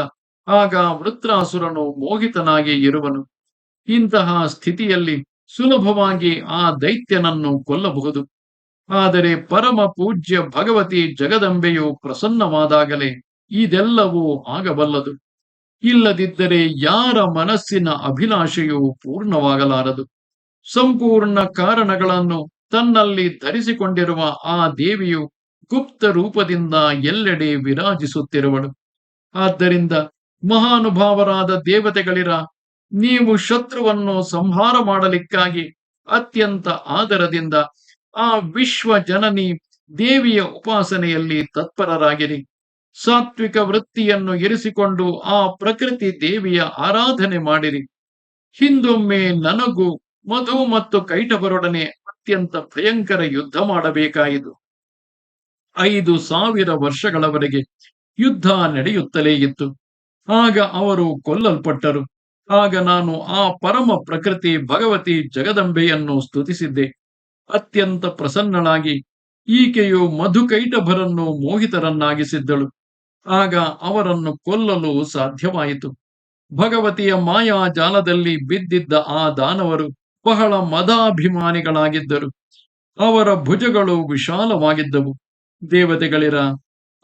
ಆಗ ವೃತ್ರಾಸುರನು ಮೋಹಿತನಾಗಿ ಇರುವನು. ಇಂತಹ ಸ್ಥಿತಿಯಲ್ಲಿ ಸುಲಭವಾಗಿ ಆ ದೈತ್ಯನನ್ನು ಕೊಲ್ಲಬಹುದು. ಆದರೆ ಪರಮ ಪೂಜ್ಯ ಭಗವತಿ ಜಗದಂಬೆಯು ಪ್ರಸನ್ನವಾದಾಗಲೇ ಇದೆಲ್ಲವೂ ಆಗಬಲ್ಲದು. ಇಲ್ಲದಿದ್ದರೆ ಯಾರ ಮನಸ್ಸಿನ ಅಭಿಲಾಷೆಯು ಪೂರ್ಣವಾಗಲಾರದು. ಸಂಪೂರ್ಣ ಕಾರಣಗಳನ್ನು ತನ್ನಲ್ಲಿ ಧರಿಸಿಕೊಂಡಿರುವ ಆ ದೇವಿಯು ಗುಪ್ತ ರೂಪದಿಂದ ಎಲ್ಲೆಡೆ ವಿರಾಜಿಸುತ್ತಿರುವಳು. ಆದ್ದರಿಂದ ಮಹಾನುಭಾವರಾದ ದೇವತೆಗಳಿರ, ನೀವು ಶತ್ರುವನ್ನು ಸಂಹಾರ ಮಾಡಲಿಕ್ಕಾಗಿ ಅತ್ಯಂತ ಆದರದಿಂದ ಆ ವಿಶ್ವ ಜನನಿ ದೇವಿಯ ಉಪಾಸನೆಯಲ್ಲಿ ತತ್ಪರರಾಗಿರಿ. ಸಾತ್ವಿಕ ವೃತ್ತಿಯನ್ನು ಇರಿಸಿಕೊಂಡು ಆ ಪ್ರಕೃತಿ ದೇವಿಯ ಆರಾಧನೆ ಮಾಡಿರಿ. ಹಿಂದೊಮ್ಮೆ ನನಗೂ ಮಧು ಮತ್ತು ಕೈಟಬರೊಡನೆ ಅತ್ಯಂತ ಭಯಂಕರ ಯುದ್ಧ ಮಾಡಬೇಕಾಯಿತು. ಐದು ಸಾವಿರ ವರ್ಷಗಳವರೆಗೆ ಯುದ್ಧ ನಡೆಯುತ್ತಲೇ ಇತ್ತು. ಆಗ ಅವರು ಕೊಲ್ಲಲ್ಪಟ್ಟರು. ಆಗ ನಾನು ಆ ಪರಮ ಪ್ರಕೃತಿ ಭಗವತಿ ಜಗದಂಬೆಯನ್ನು ಸ್ತುತಿಸಿದ್ದೆ. ಅತ್ಯಂತ ಪ್ರಸನ್ನಳಾಗಿ ಈಕೆಯು ಮಧುಕೈಟಭರನ್ನು ಮೋಹಿತರನ್ನಾಗಿಸಿದ್ದಳು. ಆಗ ಅವರನ್ನು ಕೊಲ್ಲಲು ಸಾಧ್ಯವಾಯಿತು. ಭಗವತಿಯ ಮಾಯಾ ಜಾಲದಲ್ಲಿ ಬಿದ್ದಿದ್ದ ಆ ದಾನವರು ಬಹಳ ಮದಾಭಿಮಾನಿಗಳಾಗಿದ್ದರು. ಅವರ ಭುಜಗಳು ವಿಶಾಲವಾಗಿದ್ದವು. ದೇವತೆಗಳಿರ,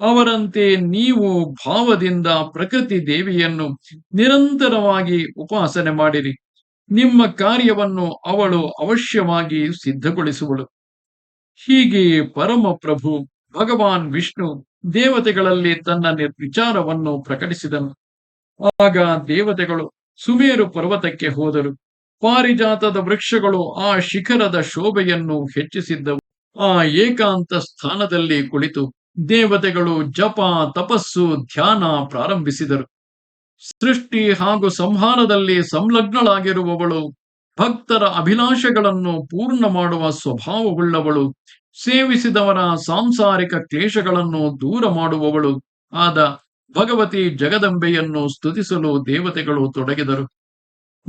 ಅವರಂತೆ ನೀವು ಭಾವದಿಂದ ಪ್ರಕೃತಿ ದೇವಿಯನ್ನು ನಿರಂತರವಾಗಿ ಉಪಾಸನೆ ಮಾಡಿರಿ. ನಿಮ್ಮ ಕಾರ್ಯವನ್ನು ಅವಳು ಅವಶ್ಯವಾಗಿ ಸಿದ್ಧಗೊಳಿಸುವಳು. ಹೀಗೆ ಪರಮಪ್ರಭು ಭಗವಾನ್ ವಿಷ್ಣು ದೇವತೆಗಳಲ್ಲಿ ತನ್ನ ವಿಚಾರವನ್ನು ಪ್ರಕಟಿಸಿದನು. ಆಗ ದೇವತೆಗಳು ಸುಮೇರು ಪರ್ವತಕ್ಕೆ ಹೋದರು. ಪಾರಿಜಾತದ ವೃಕ್ಷಗಳು ಆ ಶಿಖರದ ಶೋಭೆಯನ್ನು ಹೆಚ್ಚಿಸಿದ್ದವು. ಆ ಏಕಾಂತ ಸ್ಥಾನದಲ್ಲಿ ಕುಳಿತು ದೇವತೆಗಳು ಜಪ, ತಪಸ್ಸು, ಧ್ಯಾನ ಪ್ರಾರಂಭಿಸಿದರು. ಸೃಷ್ಟಿ ಹಾಗೂ ಸಂಹಾರದಲ್ಲಿ ಸಂಲಗ್ನಳಾಗಿರುವವಳು, ಭಕ್ತರ ಅಭಿಲಾಷೆಗಳನ್ನು ಪೂರ್ಣ ಮಾಡುವ ಸ್ವಭಾವವುಳ್ಳವಳು, ಸೇವಿಸಿದವರ ಸಾಂಸಾರಿಕ ಕ್ಲೇಶಗಳನ್ನು ದೂರ ಮಾಡುವವಳು. ಆದ ಭಗವತಿ ಜಗದಂಬೆಯನ್ನು ಸ್ತುತಿಸಲು ದೇವತೆಗಳು ತೊಡಗಿದರು.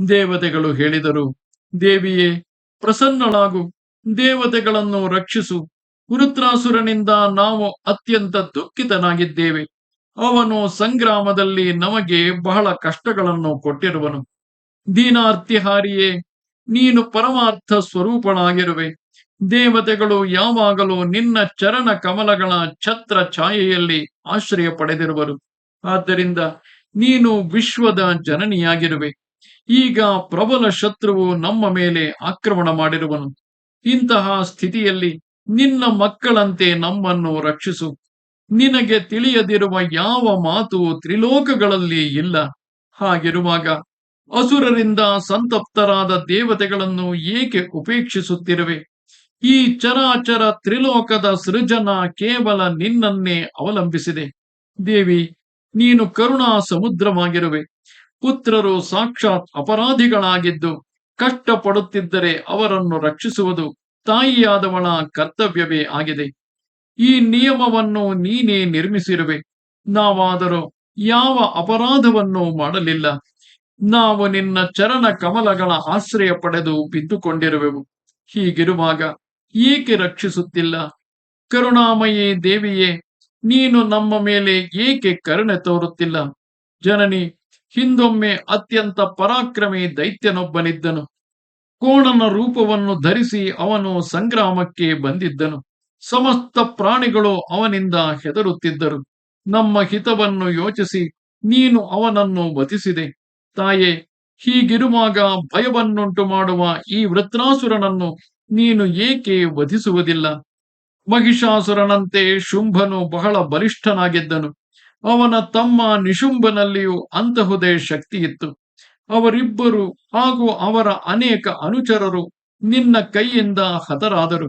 ದೇವತೆಗಳು ಹೇಳಿದರು, ದೇವಿಯೇ, ಪ್ರಸನ್ನಳಾಗು ದೇವತೆಗಳನ್ನು ರಕ್ಷಿಸು. ಕುರುತ್ರಾಸುರನಿಂದ ನಾವು ಅತ್ಯಂತ ದುಃಖಿತನಾಗಿದ್ದೇವೆ. ಅವನು ಸಂಗ್ರಾಮದಲ್ಲಿ ನಮಗೆ ಬಹಳ ಕಷ್ಟಗಳನ್ನು ಕೊಟ್ಟಿರುವನು. ದೀನಾರ್ತಿಹಾರಿಯೇ, ನೀನು ಪರಮಾರ್ಥ ಸ್ವರೂಪನಾಗಿರುವೆ ದೇವತೆಗಳು ಯಾವಾಗಲೂ ನಿನ್ನ ಚರಣ ಕಮಲಗಳ ಛತ್ರ ಛಾಯೆಯಲ್ಲಿ ಆಶ್ರಯ ಪಡೆದಿರುವರು. ಆದ್ದರಿಂದ ನೀನು ವಿಶ್ವದ ಜನನಿಯಾಗಿರುವೆ. ಈಗ ಪ್ರಬಲ ಶತ್ರುವು ನಮ್ಮ ಮೇಲೆ ಆಕ್ರಮಣ ಮಾಡಿರುವನು. ಇಂತಹ ಸ್ಥಿತಿಯಲ್ಲಿ ನಿನ್ನ ಮಕ್ಕಳಂತೆ ನಮ್ಮನ್ನು ರಕ್ಷಿಸು. ನಿನಗೆ ತಿಳಿಯದಿರುವ ಯಾವ ಮಾತು ತ್ರಿಲೋಕಗಳಲ್ಲಿ ಇಲ್ಲ. ಹಾಗಿರುವಾಗ ಅಸುರರಿಂದ ಸಂತಪ್ತರಾದ ದೇವತೆಗಳನ್ನು ಏಕೆ ಉಪೇಕ್ಷಿಸುತ್ತಿರುವೆ? ಈ ಚರಾಚರ ತ್ರಿಲೋಕದ ಸೃಜನ ಕೇವಲ ನಿನ್ನನ್ನೇ ಅವಲಂಬಿಸಿದೆ. ದೇವಿ, ನೀನು ಕರುಣಾ ಸಮುದ್ರವಾಗಿರುವೆ ಪುತ್ರರು ಸಾಕ್ಷಾತ್ ಅಪರಾಧಿಗಳಾಗಿದ್ದು ಕಷ್ಟಪಡುತ್ತಿದ್ದರೆ ಅವರನ್ನು ರಕ್ಷಿಸುವುದು ತಾಯಿಯಾದವಳ ಕರ್ತವ್ಯವೇ ಆಗಿದೆ. ಈ ನಿಯಮವನ್ನು ನೀನೇ ನಿರ್ಮಿಸಿರುವೆ. ನಾವಾದರೂ ಯಾವ ಅಪರಾಧವನ್ನು ಮಾಡಲಿಲ್ಲ. ನಾವು ನಿನ್ನ ಚರಣ ಕಮಲಗಳ ಆಶ್ರಯ ಪಡೆದು ಬಿದ್ದುಕೊಂಡಿರುವೆವು. ಹೀಗಿರುವಾಗ ಏಕೆ ರಕ್ಷಿಸುತ್ತಿಲ್ಲ? ಕರುಣಾಮಯೇ ದೇವಿಯೇ, ನೀನು ನಮ್ಮ ಮೇಲೆ ಏಕೆ ಕರುಣೆ ತೋರುತ್ತಿಲ್ಲ? ಜನನಿ ಹಿಂದೊಮ್ಮೆ ಅತ್ಯಂತ ಪರಾಕ್ರಮಿ ದೈತ್ಯನೊಬ್ಬನಿದ್ದನು. ಕೋಣನ ರೂಪವನ್ನು ಧರಿಸಿ ಅವನು ಸಂಗ್ರಾಮಕ್ಕೆ ಬಂದಿದ್ದನು. ಸಮಸ್ತ ಪ್ರಾಣಿಗಳು ಅವನಿಂದ ಹೆದರುತ್ತಿದ್ದರು. ನಮ್ಮ ಹಿತವನ್ನು ಯೋಚಿಸಿ ನೀನು ಅವನನ್ನು ವಧಿಸಿದೆ. ತಾಯೇ, ಹೀಗಿರುವಾಗ ಭಯವನ್ನುಂಟು ಮಾಡುವ ಈ ವೃತ್ರಾಸುರನನ್ನು ನೀನು ಏಕೆ ವಧಿಸುವುದಿಲ್ಲ? ಮಹಿಷಾಸುರನಂತೆ ಶುಂಭನು ಬಹಳ ಬಲಿಷ್ಠನಾಗಿದ್ದನು. ಅವನ ತಮ್ಮ ನಿಶುಂಬನಲ್ಲಿಯೂ ಅಂತಹುದೇ ಶಕ್ತಿ ಇತ್ತು ಅವರಿಬ್ಬರು ಹಾಗೂ ಅವರ ಅನೇಕ ಅನುಚರರು ನಿನ್ನ ಕೈಯಿಂದ ಹತರಾದರು.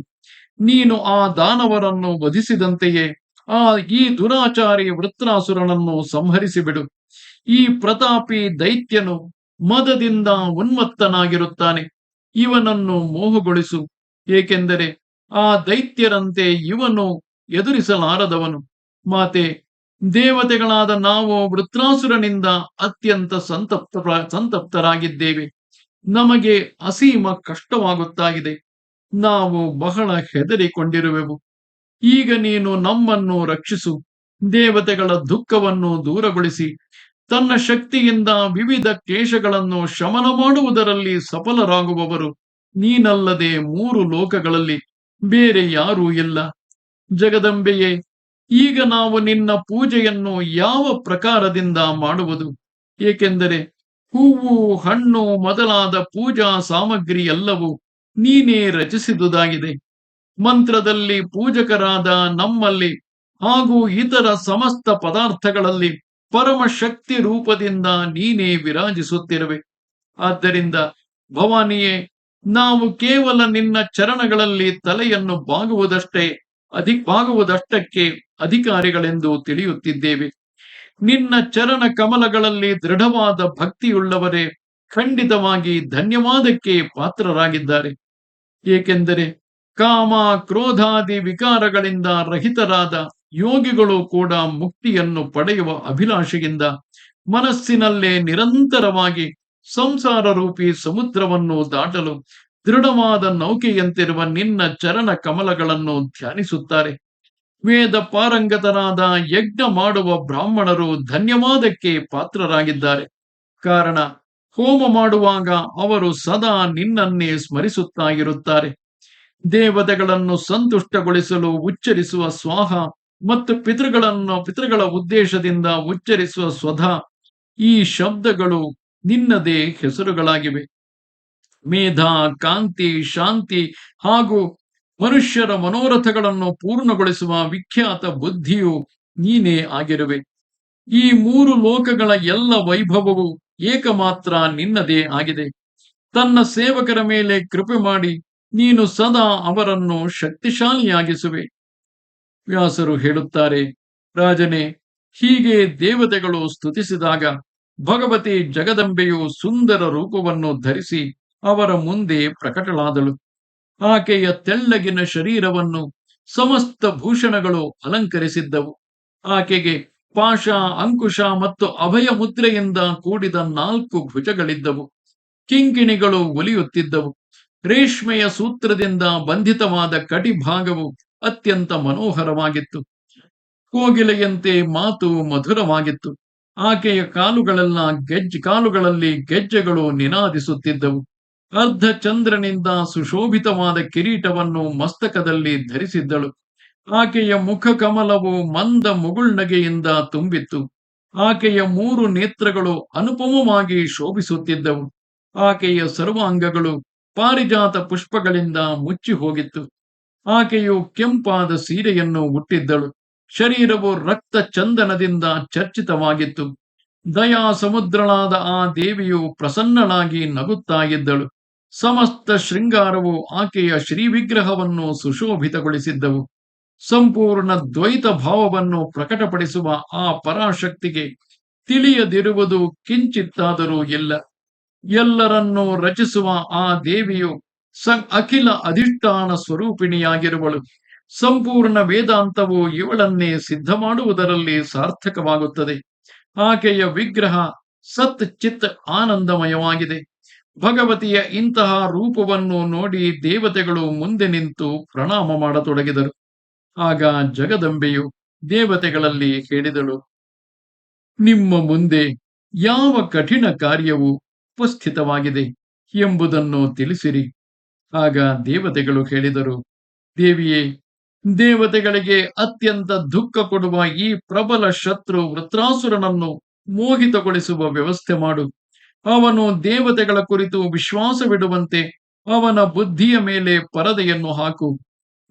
ನೀನು ಆ ದಾನವರನ್ನು ವಧಿಸಿದಂತೆಯೇ ಆ ಈ ದುರಾಚಾರಿ ವೃತ್ರಾಸುರನನ್ನು ಸಂಹರಿಸಿಬಿಡು. ಈ ಪ್ರತಾಪಿ ದೈತ್ಯನು ಮದದಿಂದ ಉನ್ಮತ್ತನಾಗಿರುತ್ತಾನೆ. ಇವನನ್ನು ಮೋಹಗೊಳಿಸು. ಏಕೆಂದರೆ ಆ ದೈತ್ಯರಂತೆ ಇವನು ಎದುರಿಸಲಾರದವನು. ಮಾತೆ ದೇವತೆಗಳಾದ ನಾವು ವೃತ್ರಾಸುರನಿಂದ ಅತ್ಯಂತ ಸಂತಪ್ತ ಸಂತಪ್ತರಾಗಿದ್ದೇವೆ. ನಮಗೆ ಅಸೀಮ ಕಷ್ಟವಾಗುತ್ತಾಗಿದೆ. ನಾವು ಬಹಳ ಹೆದರಿಕೊಂಡಿರುವೆವು. ಈಗ ನೀನು ನಮ್ಮನ್ನು ರಕ್ಷಿಸು. ದೇವತೆಗಳ ದುಃಖವನ್ನು ದೂರಗೊಳಿಸಿ. ತನ್ನ ಶಕ್ತಿಯಿಂದ ವಿವಿಧ ಕೇಶಗಳನ್ನು ಶಮನ ಮಾಡುವುದರಲ್ಲಿ ಸಫಲರಾಗುವವರು. ನೀನಲ್ಲದೆ ಮೂರು ಲೋಕಗಳಲ್ಲಿ ಬೇರೆ ಯಾರೂ ಇಲ್ಲ. ಜಗದಂಬೆಯೇ ಈಗ ನಾವು ನಿನ್ನ ಪೂಜೆಯನ್ನು ಯಾವ ಪ್ರಕಾರದಿಂದ ಮಾಡುವುದು? ಏಕೆಂದರೆ ಹೂವು, ಹಣ್ಣು ಮೊದಲಾದ ಪೂಜಾ ಸಾಮಗ್ರಿ ಎಲ್ಲವೂ ನೀನೇ ರಚಿಸಿದುದಾಗಿದೆ. ಮಂತ್ರದಲ್ಲಿ ಪೂಜಕರಾದ ನಮ್ಮಲ್ಲಿ ಹಾಗೂ ಇತರ ಸಮಸ್ತ ಪದಾರ್ಥಗಳಲ್ಲಿ ಪರಮ ಶಕ್ತಿ ರೂಪದಿಂದ ನೀನೇ ವಿರಾಜಿಸುತ್ತಿರುವೆ. ಆದ್ದರಿಂದ ಭವಾನಿಯೇ, ನಾವು ಕೇವಲ ನಿನ್ನ ಚರಣಗಳಲ್ಲಿ ತಲೆಯನ್ನು ಬಾಗುವುದಷ್ಟೇ ಅಧಿ ಬಾಗುವುದಷ್ಟಕ್ಕೆ ಅಧಿಕಾರಿಗಳೆಂದು ತಿಳಿಯುತ್ತಿದ್ದೇವೆ. ನಿನ್ನ ಚರಣ ಕಮಲಗಳಲ್ಲಿ ದೃಢವಾದ ಭಕ್ತಿಯುಳ್ಳವರೇ ಖಂಡಿತವಾಗಿ ಧನ್ಯವಾದಕ್ಕೆ ಪಾತ್ರರಾಗಿದ್ದಾರೆ. ಏಕೆಂದರೆ ಕಾಮ, ಕ್ರೋಧಾದಿ ವಿಕಾರಗಳಿಂದ ರಹಿತರಾದ ಯೋಗಿಗಳು ಕೂಡ ಮುಕ್ತಿಯನ್ನು ಪಡೆಯುವ ಅಭಿಲಾಷೆಯಿಂದ ಮನಸ್ಸಿನಲ್ಲೇ ನಿರಂತರವಾಗಿ ಸಂಸಾರ ರೂಪಿ ಸಮುದ್ರವನ್ನು ದಾಟಲು ದೃಢವಾದ ನೌಕೆಯಂತಿರುವ ನಿನ್ನ ಚರಣ ಕಮಲಗಳನ್ನು ಧ್ಯಾನಿಸುತ್ತಾರೆ. ವೇದ ಪಾರಂಗತನಾದ ಯಜ್ಞ ಮಾಡುವ ಬ್ರಾಹ್ಮಣರು ಧನ್ಯವಾದಕ್ಕೆ ಪಾತ್ರರಾಗಿದ್ದಾರೆ. ಕಾರಣ, ಹೋಮ ಮಾಡುವಾಗ ಅವರು ಸದಾ ನಿನ್ನನ್ನೇ ಸ್ಮರಿಸುತ್ತಾ ಇರುತ್ತಾರೆ ದೇವತೆಗಳನ್ನು ಸಂತುಷ್ಟಗೊಳಿಸಲು ಉಚ್ಚರಿಸುವ ಸ್ವಾಹ ಮತ್ತು ಪಿತೃಗಳನ್ನು ಪಿತೃಗಳ ಉದ್ದೇಶದಿಂದ ಉಚ್ಚರಿಸುವ ಸ್ವಧ ಈ ಶಬ್ದಗಳು ನಿನ್ನದೇ ಹೆಸರುಗಳಾಗಿವೆ. ಮೇಧ, ಕಾಂತಿ, ಶಾಂತಿ ಹಾಗೂ ಮನುಷ್ಯರ ಮನೋರಥಗಳನ್ನು ಪೂರ್ಣಗೊಳಿಸುವ ವಿಖ್ಯಾತ ಬುದ್ಧಿಯು ನೀನೇ ಆಗಿರುವೆ. ಈ ಮೂರು ಲೋಕಗಳ ಎಲ್ಲ ವೈಭವವು ಏಕಮಾತ್ರ ನಿನ್ನದೇ ಆಗಿದೆ. ತನ್ನ ಸೇವಕರ ಮೇಲೆ ಕೃಪೆ ಮಾಡಿ ನೀನು ಸದಾ ಅವರನ್ನು ಶಕ್ತಿಶಾಲಿಯಾಗಿಸುವೆ. ವ್ಯಾಸರು ಹೇಳುತ್ತಾರೆ, ರಾಜನೇ, ಹೀಗೆ ದೇವತೆಗಳು ಸ್ತುತಿಸಿದಾಗ ಭಗವತಿ ಜಗದಂಬೆಯು ಸುಂದರ ರೂಪವನ್ನು ಧರಿಸಿ ಅವರ ಮುಂದೆ ಪ್ರಕಟಳಾದಳು. ಆಕೆಯ ತೆಳ್ಳಗಿನ ಶರೀರವನ್ನು ಸಮಸ್ತ ಭೂಷಣಗಳು ಅಲಂಕರಿಸಿದ್ದವು. ಆಕೆಗೆ ಪಾಶ, ಅಂಕುಶ ಮತ್ತು ಅಭಯ ಮುದ್ರೆಯಿಂದ ಕೂಡಿದ ನಾಲ್ಕು ಭುಜಗಳಿದ್ದವು. ಕಿಂಕಿಣಿಗಳು ಒಲಿಯುತ್ತಿದ್ದವು. ರೇಷ್ಮೆಯ ಸೂತ್ರದಿಂದ ಬಂಧಿತವಾದ ಕಟಿಭಾಗವು ಅತ್ಯಂತ ಮನೋಹರವಾಗಿತ್ತು. ಕೋಗಿಲೆಯಂತೆ ಮಾತು ಮಧುರವಾಗಿತ್ತು. ಆಕೆಯ ಕಾಲುಗಳೆಲ್ಲ ಗೆಜ್ಜೆ, ಕಾಲುಗಳಲ್ಲಿ ಗೆಜ್ಜೆಗಳು ನಿನಾದಿಸುತ್ತಿದ್ದವು. ಅರ್ಧ ಚಂದ್ರನಿಂದ ಸುಶೋಭಿತವಾದ ಕಿರೀಟವನ್ನು ಮಸ್ತಕದಲ್ಲಿ ಧರಿಸಿದ್ದಳು. ಆಕೆಯ ಮುಖ ಕಮಲವು ಮಂದ ಮುಗುಳ್ನಗೆಯಿಂದ ತುಂಬಿತ್ತು. ಆಕೆಯ ಮೂರು ನೇತ್ರಗಳು ಅನುಪಮವಾಗಿ ಶೋಭಿಸುತ್ತಿದ್ದವು. ಆಕೆಯ ಸರ್ವಾಂಗಗಳು ಪಾರಿಜಾತ ಪುಷ್ಪಗಳಿಂದ ಮುಚ್ಚಿ ಹೋಗಿತ್ತು. ಆಕೆಯು ಕೆಂಪಾದ ಸೀರೆಯನ್ನು ಹುಟ್ಟಿದ್ದಳು ಶರೀರವು ರಕ್ತ ಚಂದನದಿಂದ ಚರ್ಚಿತವಾಗಿತ್ತು. ದಯಾ ಸಮುದ್ರಳಾದ ಆ ದೇವಿಯು ಪ್ರಸನ್ನಳಾಗಿ ನಗುತ್ತಾ ಇದ್ದಳು. ಸಮಸ್ತ ಶೃಂಗಾರವು ಆಕೆಯ ಶ್ರೀವಿಗ್ರಹವನ್ನು ಸುಶೋಭಿತಗೊಳಿಸಿದ್ದವು. ಸಂಪೂರ್ಣ ದ್ವೈತ ಭಾವವನ್ನು ಪ್ರಕಟಪಡಿಸುವ ಆ ಪರಾಶಕ್ತಿಗೆ ತಿಳಿಯದಿರುವುದು ಕಿಂಚಿತ್ತಾದರೂ ಇಲ್ಲ. ಎಲ್ಲರನ್ನೂ ರಚಿಸುವ ಆ ದೇವಿಯು ಸ ಅಖಿಲ ಅಧಿಷ್ಠಾನ ಸ್ವರೂಪಿಣಿಯಾಗಿರುವಳು. ಸಂಪೂರ್ಣ ವೇದಾಂತವು ಇವಳನ್ನೇ ಸಿದ್ಧ ಮಾಡುವುದರಲ್ಲಿ ಸಾರ್ಥಕವಾಗುತ್ತದೆ. ಆಕೆಯ ವಿಗ್ರಹ ಸತ್ ಚಿತ್ ಆನಂದಮಯವಾಗಿದೆ. ಭಗವತಿಯ ಇಂತಹ ರೂಪವನ್ನು ನೋಡಿ ದೇವತೆಗಳು ಮುಂದೆ ನಿಂತು ಪ್ರಣಾಮ ಮಾಡತೊಡಗಿದರು. ಆಗ ಜಗದಂಬೆಯು ದೇವತೆಗಳಲ್ಲಿ ಹೇಳಿದಳು, ನಿಮ್ಮ ಮುಂದೆ ಯಾವ ಕಠಿಣ ಕಾರ್ಯವು ಉಪಸ್ಥಿತವಾಗಿದೆ ಎಂಬುದನ್ನು ತಿಳಿಸಿರಿ. ಆಗ ದೇವತೆಗಳು ಹೇಳಿದರು, ದೇವಿಯೇ, ದೇವತೆಗಳಿಗೆ ಅತ್ಯಂತ ದುಃಖ ಕೊಡುವ ಈ ಪ್ರಬಲ ಶತ್ರು ವೃತ್ರಾಸುರನನ್ನು ಮೋಹಿತಗೊಳಿಸುವ ವ್ಯವಸ್ಥೆ ಮಾಡು. ಅವನು ದೇವತೆಗಳ ಕುರಿತು ವಿಶ್ವಾಸವಿಡುವಂತೆ ಅವನ ಬುದ್ಧಿಯ ಮೇಲೆ ಪರದೆಯನ್ನು ಹಾಕು.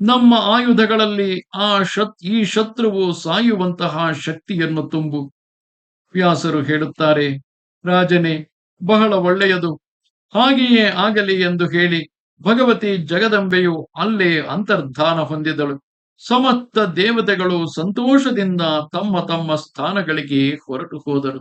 ನಮ್ಮ ಆಯುಧಗಳಲ್ಲಿ ಆ ಶತ್, ಈ ಶತ್ರುವು ಸಾಯುವಂತಹ ಶಕ್ತಿಯನ್ನು ತುಂಬು. ವ್ಯಾಸರು ಹೇಳುತ್ತಾರೆ, ರಾಜನೇ, ಬಹಳ ಒಳ್ಳೆಯದು. ಹಾಗೆಯೇ ಆಗಲಿ ಎಂದು ಹೇಳಿ ಭಗವತಿ ಜಗದಂಬೆಯು ಅಲ್ಲೇ ಅಂತರ್ಧಾನ ಹೊಂದಿದಳು. ಸಮಸ್ತ ದೇವತೆಗಳು ಸಂತೋಷದಿಂದ ತಮ್ಮ ತಮ್ಮ ಸ್ಥಾನಗಳಿಗೆ ಹೊರಟು ಹೋದರು.